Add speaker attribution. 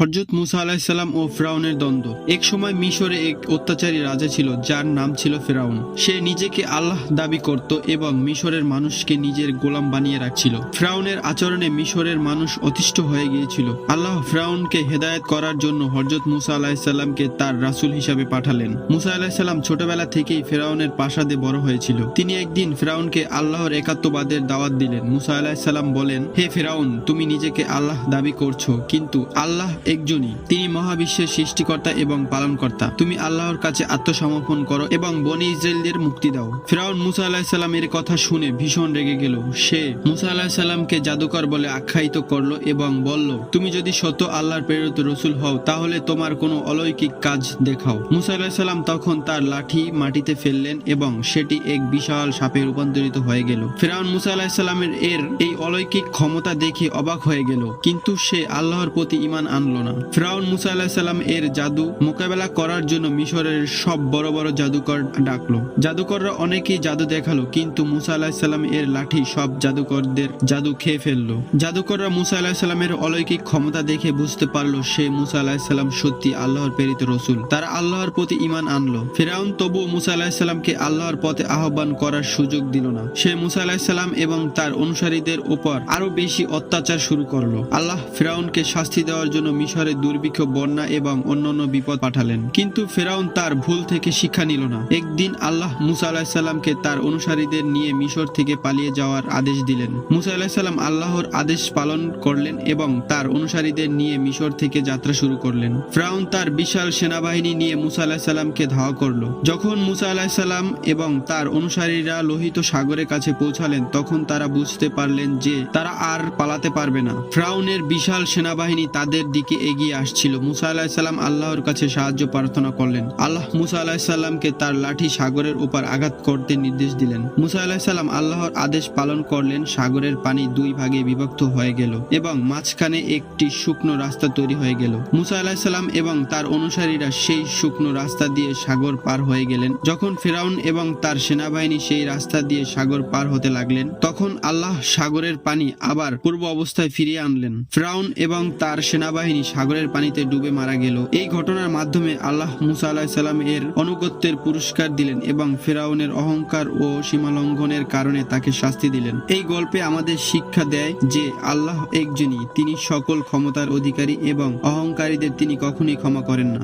Speaker 1: হরজত মুসা আলাহিসাল্লাম ও ফেরাউনের দ্বন্দ্ব। এক সময় মিশরে এক অত্যাচারী রাজা ছিল, যার নাম ছিল ফেরাউন। সে নিজেকে আল্লাহ দাবি করত এবং মিশরের মানুষকে নিজের গোলাম বানিয়ে রাখছিল। ফেরাউনের আচরণে মিশরের মানুষ অতিষ্ঠ হয়ে গিয়েছিল। আল্লাহ ফেরাউনকে হেদায়ত করার জন্য হরজত মুসা আলাহিসাল্লামকে তার রাসূল হিসাবে পাঠালেন। মুসা আলাহিসাল্লাম ছোটবেলা থেকেই ফেরাউনের প্রাসাদে বড় হয়েছিল। তিনি একদিন ফেরাউনকে আল্লাহর একাত্মবাদের দাওয়াত দিলেন। মুসা আলাহিসাল্লাম বলেন, হে ফেরাউন, তুমি নিজেকে আল্লাহ দাবি করছ, কিন্তু আল্লাহ একজনই। তিনি মহাবিশ্বের সৃষ্টিকর্তা এবং পালনকর্তা। তুমি আল্লাহর কাছে আত্মসমর্পণ করো এবং বনি ইসরায়েলদের মুক্তি দাও। ফেরাউন মুসা আলাহিসাল্লামের কথা শুনে ভীষণ রেগে গেল। সে মুসা আলাহিসাল্লামকে জাদুকর বলে আখ্যায়িত করল এবং বলল, তুমি যদি সত্য আল্লাহর প্রেরিত রসুল হও, তাহলে তোমার কোনো অলৌকিক কাজ দেখাও। মুসা আলাহিসাল্লাম তখন তার লাঠি মাটিতে ফেললেন এবং সেটি এক বিশাল সাপে রূপান্তরিত হয়ে গেল। ফেরাউন মুসা আলাহিসাল্লামের এর এই অলৌকিক ক্ষমতা দেখে অবাক হয়ে গেল। কিন্তু সে আল্লাহর প্রতি ইমান আনলো না। ফেরাউন মুসা আলাহিসাল্লাম এর জাদু মোকাবেলা করার জন্য মিশরের সব বড় বড় জাদুকর ডাকলো। জাদুকররা অনেকেই জাদু দেখাল, কিন্তু মুসা আলাহিসাল্লাম এর লাঠি সব জাদুকরদের জাদু খেয়ে ফেলল। জাদুকররা মুসা আলাহিসাল্লামের অলৌকিক ক্ষমতা দেখে বুঝতে পারল, সে মুসা আলাহিসাল্লাম সত্যি আল্লাহর প্রেরিত রসুল। তারা আল্লাহর প্রতি ইমান আনলো। ফেরাউন তবুও মুসা আলাহিসাল্লামকে আল্লাহর পথে আহ্বান করার সুযোগ দিল না। সে মুসা আলাহিসাল্লাম এবং তার অনুসারীদের উপর আরও বেশি অত্যাচার শুরু করল। আল্লাহ ফেরাউনকে শাস্তি দেওয়ার জন্য মিশরে দুর্ভিক্ষ, বন্যা এবং অন্যান্য বিপদ পাঠালেন। কিন্তু ফেরাউন তার ভুল থেকে শিক্ষা নিল না। একদিন আল্লাহ মুসা আলাহিসাল্লামকে তার অনুসারীদের নিয়ে মিশর থেকে পালিয়ে যাওয়ার আদেশ দিলেন। মুসা আলাহিসাল্লাম আল্লাহর আদেশ পালন করলেন এবং তার অনুসারীদের নিয়ে মিশর থেকে যাত্রা শুরু করলেন। ফ্রাউন তার বিশাল সেনাবাহিনী নিয়ে মুসা আলাহিসাল্লামকে ধাওয়া করল। যখন মুসা আলাহিসাল্লাম এবং তার অনুসারীরা লোহিত সাগরের কাছে পৌঁছালেন, তখন তারা বুঝতে পারলেন যে তারা আর পালাতে পারবে না। ফ্রাউনের বিশাল সেনাবাহিনী তাদের দিকে এগিয়ে আসছিল। মুসা আলাহিসাল্লাম আল্লাহর কাছে সাহায্য প্রার্থনা করলেন। আল্লাহ মুসা আলাহিসাল্লামকে তার লাঠি সাগরের উপর আঘাত করতে নির্দেশ দিলেন। মুসা আলাহিসাল্লাম আল্লাহর আদেশ পালন করলেন, সাগরের পানি দুই ভাগে বিভক্ত হয়ে গেল এবং মাঝখানে একটি শুকনো রাস্তা তৈরি হয়ে গেল। মুসা আলাহিসাল্লাম এবং তার অনুসারীরা সেই শুকনো রাস্তা দিয়ে সাগর পার হয়ে গেলেন। যখন ফেরাউন এবং তার সেনাবাহিনী সেই রাস্তা দিয়ে সাগর পার হতে লাগলেন, তখন আল্লাহ সাগরের পানি আবার পূর্ব অবস্থায় ফিরিয়ে আনলেন। ফ্রাউন এবং তার সেনাবাহিনী সাগরের পানিতে ডুবে মারা গেল। এই ঘটনার মাধ্যমে আল্লাহ মুসা আলাহিসাল্লাম এর অনুগত্যের পুরস্কার দিলেন এবং ফেরাউনের অহংকার ও সীমালঙ্ঘনের কারণে তাকে শাস্তি দিলেন। এই গল্পে আমাদের শিক্ষা দেয় যে আল্লাহ একজনই তিনি সকল ক্ষমতার অধিকারী এবং অহংকারীদের তিনি কখনোই ক্ষমা করেন না।